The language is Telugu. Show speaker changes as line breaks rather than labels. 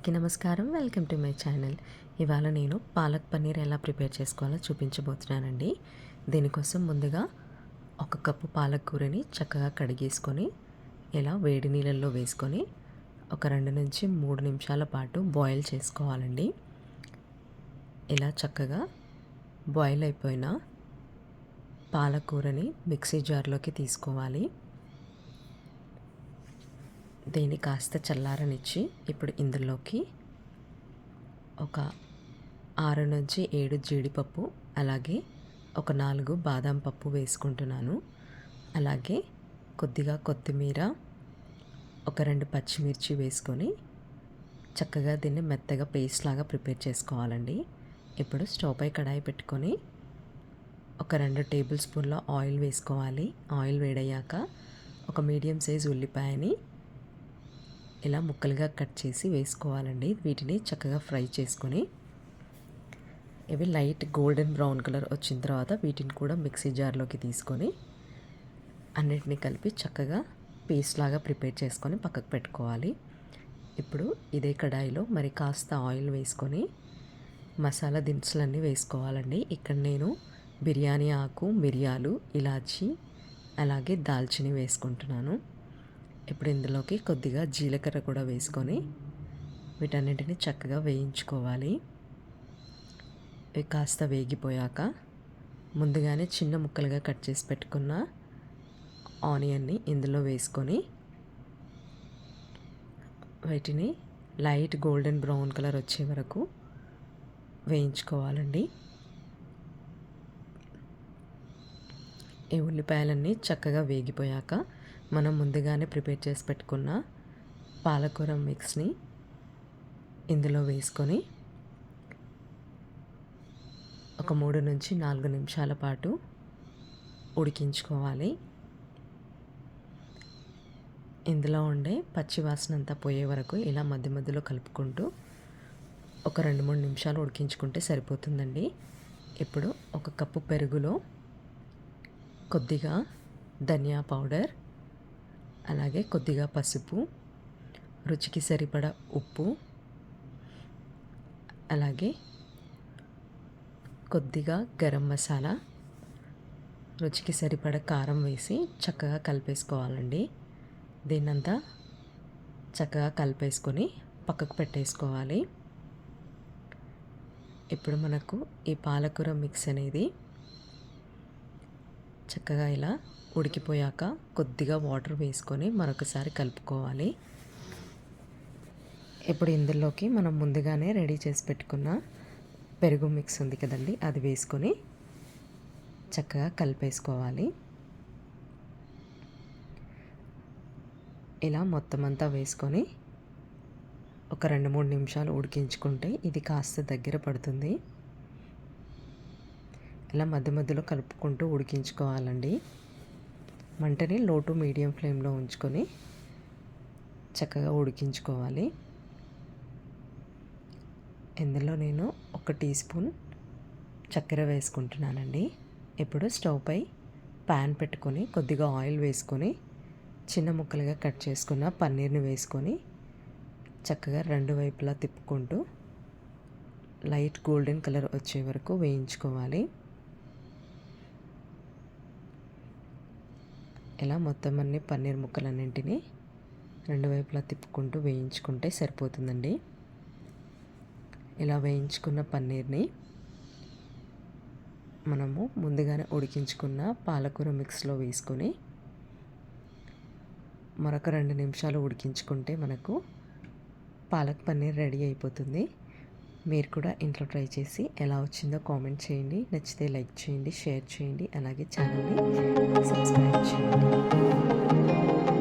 అందరికీ నమస్కారం. Welcome to my channel. ఇవాళ నేను పాలక్ పన్నీర్ ఎలా ప్రిపేర్ చేసుకోవాలో చూపించబోతున్నానండి. దీనికోసం ముందుగా ఒక కప్పు పాలక్ కూరని చక్కగా కడిగేసుకొని ఇలా వేడి నీళ్ళల్లో వేసుకొని ఒక రెండు నుంచి మూడు నిమిషాల పాటు బాయిల్ చేసుకోవాలండి. ఇలా చక్కగా బాయిల్ అయిపోయిన పాలకూరని మిక్సీ జార్లోకి తీసుకోవాలి. దీన్ని కాస్త చల్లారనిచ్చి ఇప్పుడు ఇందులోకి ఒక ఆరు నుంచి ఏడు జీడిపప్పు అలాగే ఒక నాలుగు బాదం పప్పు వేసుకుంటున్నాను. అలాగే కొద్దిగా కొత్తిమీర ఒక రెండు పచ్చిమిర్చి వేసుకొని చక్కగా దీన్ని మెత్తగా పేస్ట్ లాగా ప్రిపేర్ చేసుకోవాలండి. ఇప్పుడు స్టవ్ పై కడాయి పెట్టుకొని ఒక రెండు టేబుల్ స్పూన్ల ఆయిల్ వేసుకోవాలి. ఆయిల్ వేడయ్యాక ఒక మీడియం సైజ్ ఉల్లిపాయని ఇలా ముక్కలుగా కట్ చేసి వేసుకోవాలండి. వీటిని చక్కగా ఫ్రై చేసుకొని ఇవి లైట్ గోల్డెన్ బ్రౌన్ కలర్ వచ్చిన తర్వాత వీటిని కూడా మిక్సీ జార్లోకి తీసుకొని అన్నిటినీ కలిపి చక్కగా పేస్ట్ లాగా ప్రిపేర్ చేసుకొని పక్కకు పెట్టుకోవాలి. ఇప్పుడు ఇదే కడాయిలో మరి కాస్త ఆయిల్ వేసుకొని మసాలా దినుసులన్నీ వేసుకోవాలండి. ఇక్కడ నేను బిర్యానీ ఆకు మిరియాలు ఇలాచి అలాగే దాల్చిని వేసుకుంటున్నాను. ఇప్పుడు ఇందులోకి కొద్దిగా జీలకర్ర కూడా వేసుకొని వీటన్నింటిని చక్కగా వేయించుకోవాలి. ఇవి కాస్త వేగిపోయాక ముందుగానే చిన్న ముక్కలుగా కట్ చేసి పెట్టుకున్న ఆనియన్ని ఇందులో వేసుకొని వీటిని లైట్ గోల్డెన్ బ్రౌన్ కలర్ వచ్చే వరకు వేయించుకోవాలండి. ఈ ఉల్లిపాయలన్నీ చక్కగా వేగిపోయాక మనం ముందుగానే ప్రిపేర్ చేసి పెట్టుకున్న పాలకూర మిక్స్ని ఇందులో వేసుకొని ఒక మూడు నుంచి నాలుగు నిమిషాల పాటు ఉడికించుకోవాలి. ఇందులో ఉండే పచ్చి వాసన అంతా పోయే వరకు ఇలా మధ్య మధ్యలో కలుపుకుంటూ ఒక రెండు మూడు నిమిషాలు ఉడికించుకుంటే సరిపోతుందండి. ఇప్పుడు ఒక కప్పు పెరుగులో కొద్దిగా ధనియా పౌడర్ అలాగే కొద్దిగా పసుపు రుచికి సరిపడ ఉప్పు అలాగే కొద్దిగా గరం మసాలా రుచికి సరిపడ కారం వేసి చక్కగా కలిపేసుకోవాలండి. దీన్నంతా చక్కగా కలిపేసుకొని పక్కకు పెట్టేసుకోవాలి. ఇప్పుడు మనకు ఈ పాలకూర మిక్స్ అనేది చక్కగా ఇలా ఉడికిపోయాక కొద్దిగా వాటర్ వేసుకొని మరొకసారి కలుపుకోవాలి. ఇప్పుడు ఇందులోకి మనం ముందుగానే రెడీ చేసి పెట్టుకున్న పెరుగు మిక్స్ ఉంది కదండి అది వేసుకొని చక్కగా కలిపేసుకోవాలి. ఇలా మొత్తం అంతా వేసుకొని ఒక రెండు మూడు నిమిషాలు ఉడికించుకుంటే ఇది కాస్త దగ్గర పడుతుంది. ఇలా మధ్య మధ్యలో కలుపుకుంటూ ఉడికించుకోవాలండి. మంటని లో టు మీడియం ఫ్లేమ్లో ఉంచుకొని చక్కగా ఉడికించుకోవాలి. ఇందులో నేను ఒక టీ స్పూన్ చక్కెర వేసుకుంటున్నానండి. ఇప్పుడు స్టవ్ పై ప్యాన్ పెట్టుకొని కొద్దిగా ఆయిల్ వేసుకొని చిన్న ముక్కలుగా కట్ చేసుకున్న పన్నీర్ని వేసుకొని చక్కగా రెండు వైపులా తిప్పుకుంటూ లైట్ గోల్డెన్ కలర్ వచ్చే వరకు వేయించుకోవాలి. ఇలా మొత్తం అన్ని పన్నీర్ ముక్కలన్నింటినీ రెండు వైపులా తిప్పుకుంటూ వేయించుకుంటే సరిపోతుందండి. ఇలా వేయించుకున్న పన్నీర్ని మనము ముందుగానే ఉడికించుకున్న పాలకూర మిక్స్లో వేసుకొని మరొక రెండు నిమిషాలు ఉడికించుకుంటే మనకు పాలక్ పన్నీర్ రెడీ అయిపోతుంది. మీరు కూడా ఇంట్లో ట్రై చేసి ఎలా వచ్చిందో కామెంట్ చేయండి. నచ్చితే లైక్ చేయండి షేర్ చేయండి అలాగే ఛానల్ని సబ్స్క్రైబ్ చేయండి.